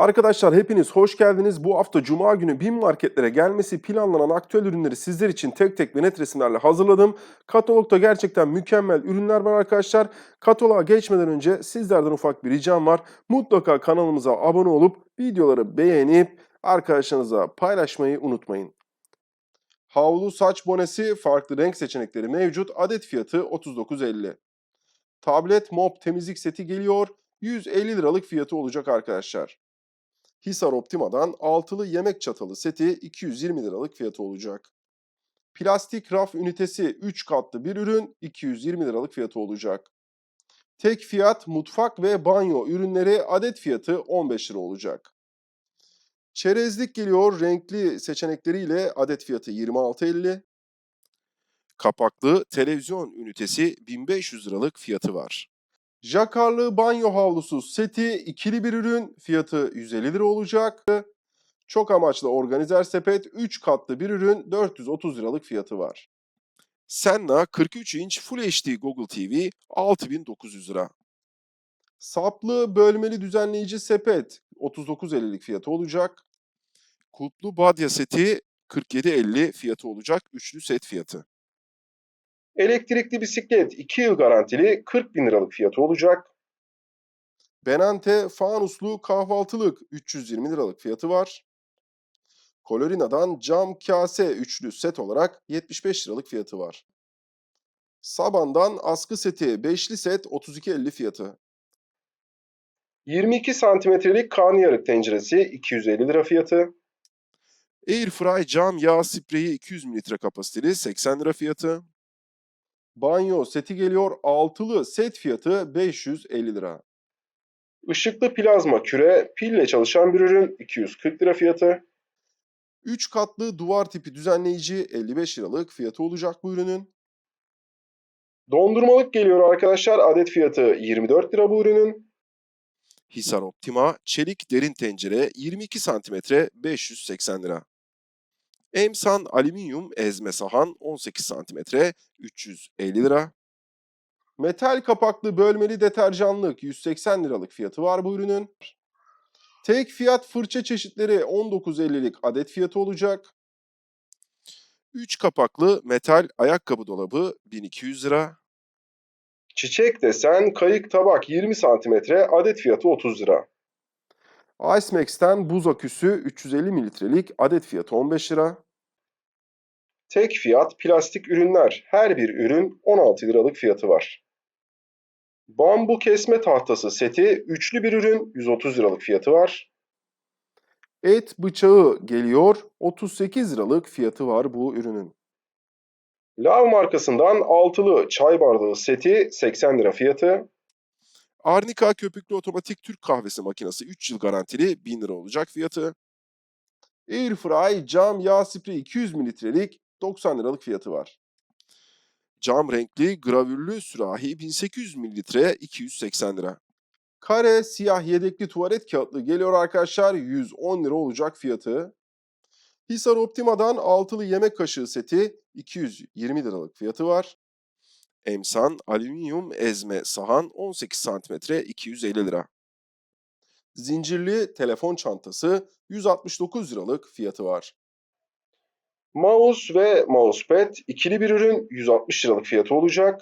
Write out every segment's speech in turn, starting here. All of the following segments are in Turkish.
Arkadaşlar hepiniz hoş geldiniz. Bu hafta Cuma günü BİM marketlere gelmesi planlanan aktüel ürünleri sizler için tek tek ve net resimlerle hazırladım. Katalogda gerçekten mükemmel ürünler var arkadaşlar. Kataloğa geçmeden önce sizlerden ufak bir ricam var. Mutlaka kanalımıza abone olup videoları beğenip arkadaşlarınıza paylaşmayı unutmayın. Havlu saç bonesi farklı renk seçenekleri mevcut. Adet fiyatı 39.50. Tablet mop temizlik seti geliyor. 150 liralık fiyatı olacak arkadaşlar. Hisar Optima'dan altılı yemek çatalı seti 220 liralık fiyatı olacak. Plastik raf ünitesi 3 katlı bir ürün 220 liralık fiyatı olacak. Tek fiyat mutfak ve banyo ürünleri adet fiyatı 15 lira olacak. Çerezlik geliyor renkli seçenekleriyle adet fiyatı 26.50. Kapaklı televizyon ünitesi 1500 liralık fiyatı var. Jakarlı banyo havlusu seti ikili bir ürün fiyatı 150 lira olacak. Çok amaçlı organizer sepet 3 katlı bir ürün 430 liralık fiyatı var. Senna 43 inç Full HD Google TV 6900 lira. Saplı bölmeli düzenleyici sepet 39.50'lik fiyatı olacak. Kutlu badya seti 47.50 fiyatı olacak. Üçlü set fiyatı. Elektrikli bisiklet 2 yıl garantili 40 bin liralık fiyatı olacak. Benante fanuslu kahvaltılık 320 liralık fiyatı var. Colorina'dan cam kase üçlü set olarak 75 liralık fiyatı var. Saban'dan askı seti beşli set 32.50 fiyatı. 22 santimetrelik karnıyarık tenceresi 250 lira fiyatı. Airfry cam yağ spreyi 200 mililitre kapasiteli 80 lira fiyatı. Banyo seti geliyor. Altılı set fiyatı 550 lira. Işıklı plazma küre pille çalışan bir ürün 240 lira fiyatı. 3 katlı duvar tipi düzenleyici 55 liralık fiyatı olacak bu ürünün. Dondurmalık geliyor arkadaşlar. Adet fiyatı 24 lira bu ürünün. Hisar Optima çelik derin tencere 22 cm 580 lira. Emsan alüminyum ezme sahan 18 cm 350 lira. Metal kapaklı bölmeli deterjanlık 180 liralık fiyatı var bu ürünün. Tek fiyat fırça çeşitleri 19.50'lik adet fiyatı olacak. 3 kapaklı metal ayakkabı dolabı 1200 lira. Çiçek desen kayık tabak 20 santimetre adet fiyatı 30 lira. Ice Max'ten buz aküsü 350 mililitrelik adet fiyatı 15 lira. Tek fiyat plastik ürünler. Her bir ürün 16 liralık fiyatı var. Bambu kesme tahtası seti üçlü bir ürün 130 liralık fiyatı var. Et bıçağı geliyor 38 liralık fiyatı var bu ürünün. Lav markasından altılı çay bardağı seti 80 lira fiyatı. Arnika köpüklü otomatik Türk kahvesi makinesi 3 yıl garantili 1000 lira olacak fiyatı. Airfry cam yağ spreyi 200 mililitrelik 90 liralık fiyatı var. Cam renkli gravürlü sürahi 1800 mililitre 280 lira. Kare siyah yedekli tuvalet kağıtlı geliyor arkadaşlar 110 lira olacak fiyatı. Hisar Optima'dan altılı yemek kaşığı seti 220 liralık fiyatı var. Emsan alüminyum ezme sahan 18 cm 250 lira. Zincirli telefon çantası 169 liralık fiyatı var. Mouse ve mousepad ikili bir ürün 160 liralık fiyatı olacak.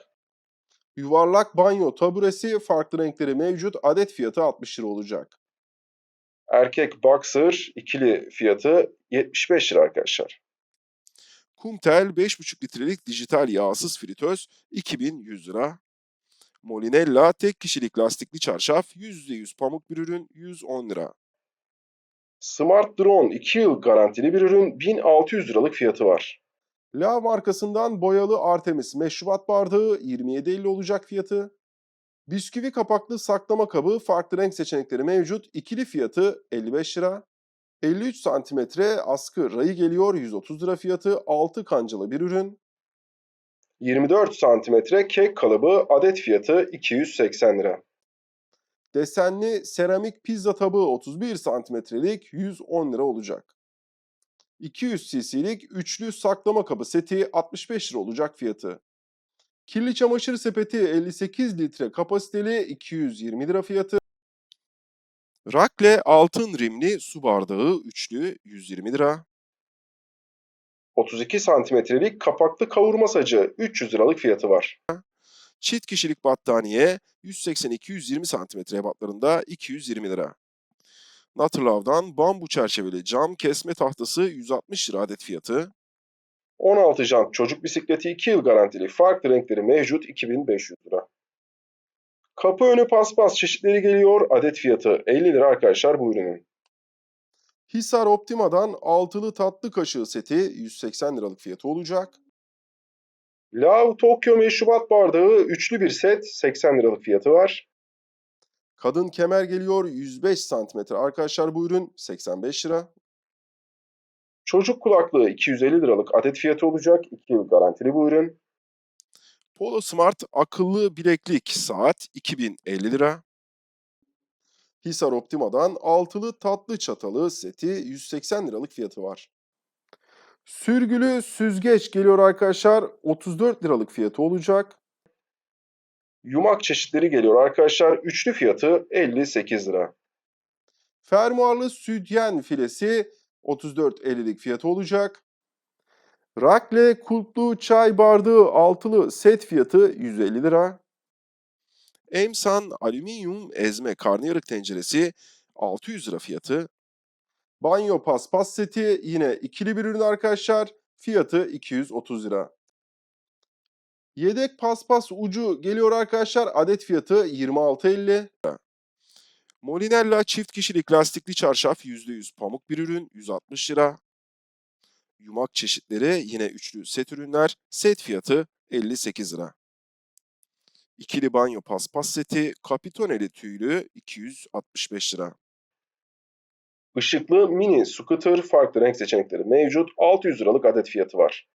Yuvarlak banyo taburesi farklı renkleri mevcut adet fiyatı 60 lira olacak. Erkek boxer ikili fiyatı 75 lira arkadaşlar. Kumtel 5,5 litrelik dijital yağsız fritöz 2100 lira. Molinella tek kişilik lastikli çarşaf %100 pamuk bir ürün 110 lira. Smart Drone 2 yıl garantili bir ürün 1600 liralık fiyatı var. La markasından boyalı Artemis meşrubat bardağı 27.50 olacak fiyatı. Bisküvi kapaklı saklama kabı farklı renk seçenekleri mevcut. İkili fiyatı 55 lira. 53 santimetre askı rayı geliyor 130 lira fiyatı. 6 kancalı bir ürün. 24 santimetre kek kalıbı adet fiyatı 280 lira. Desenli seramik pizza tabağı 31 santimetrelik 110 lira olacak. 200 cc'lik üçlü saklama kabı seti 65 lira olacak fiyatı. Kirli çamaşır sepeti 58 litre kapasiteli 220 lira fiyatı. Rakle altın rimli su bardağı üçlü 120 lira. 32 santimetrelik kapaklı kavurma sacı 300 liralık fiyatı var. Çift kişilik battaniye 182-120 cm ebatlarında 220 lira. Naturlov'dan bambu çerçeveli cam kesme tahtası 160 lira adet fiyatı. 16 jant çocuk bisikleti 2 yıl garantili farklı renkleri mevcut 2500 lira. Kapı önü paspas çeşitleri geliyor. Adet fiyatı 50 lira arkadaşlar bu ürünün. Hisar Optima'dan altılı tatlı kaşığı seti 180 liralık fiyatı olacak. Lav Tokyo meşrubat bardağı üçlü bir set 80 liralık fiyatı var. Kadın kemer geliyor 105 cm arkadaşlar bu ürün 85 lira. Çocuk kulaklığı 250 liralık adet fiyatı olacak. 2 yıl garantili bu ürün. Polo Smart akıllı bileklik saat 2050 lira. Hisar Optima'dan altılı tatlı çatalı seti 180 liralık fiyatı var. Sürgülü süzgeç geliyor arkadaşlar 34 liralık fiyatı olacak. Yumak çeşitleri geliyor arkadaşlar. Üçlü fiyatı 58 lira. Fermuarlı sütyen filesi 34.50'lik fiyatı olacak. Rakle kulplu çay bardağı altılı set fiyatı 150 lira. Emsan alüminyum ezme karnıyarık tenceresi 600 lira fiyatı. Banyo paspas seti yine ikili bir ürün arkadaşlar. Fiyatı 230 lira. Yedek paspas ucu geliyor arkadaşlar. Adet fiyatı 26.50. Molinella çift kişilik lastikli çarşaf %100 pamuk bir ürün 160 lira. Yumak çeşitleri yine üçlü set ürünler. Set fiyatı 58 lira. İkili banyo paspas seti kapitoneli tüylü 265 lira. Işıklı mini scooter farklı renk seçenekleri mevcut. 600 liralık adet fiyatı var.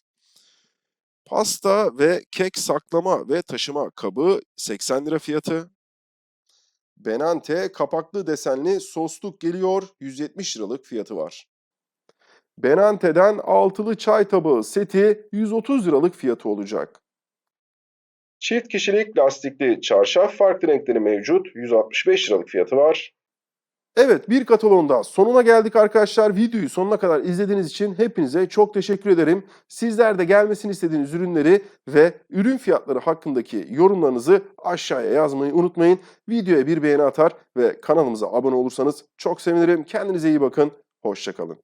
Pasta ve kek saklama ve taşıma kabı 80 lira fiyatı. Benante kapaklı desenli sosluk geliyor 170 liralık fiyatı var. Benante'den altılı çay tabağı seti 130 liralık fiyatı olacak. Çift kişilik lastikli çarşaf farklı renkleri mevcut. 165 liralık fiyatı var. Evet bir kataloğun daha sonuna geldik arkadaşlar. Videoyu sonuna kadar izlediğiniz için hepinize çok teşekkür ederim. Sizler de gelmesini istediğiniz ürünleri ve ürün fiyatları hakkındaki yorumlarınızı aşağıya yazmayı unutmayın. Videoya bir beğeni atar ve kanalımıza abone olursanız çok sevinirim. Kendinize iyi bakın. Hoşçakalın.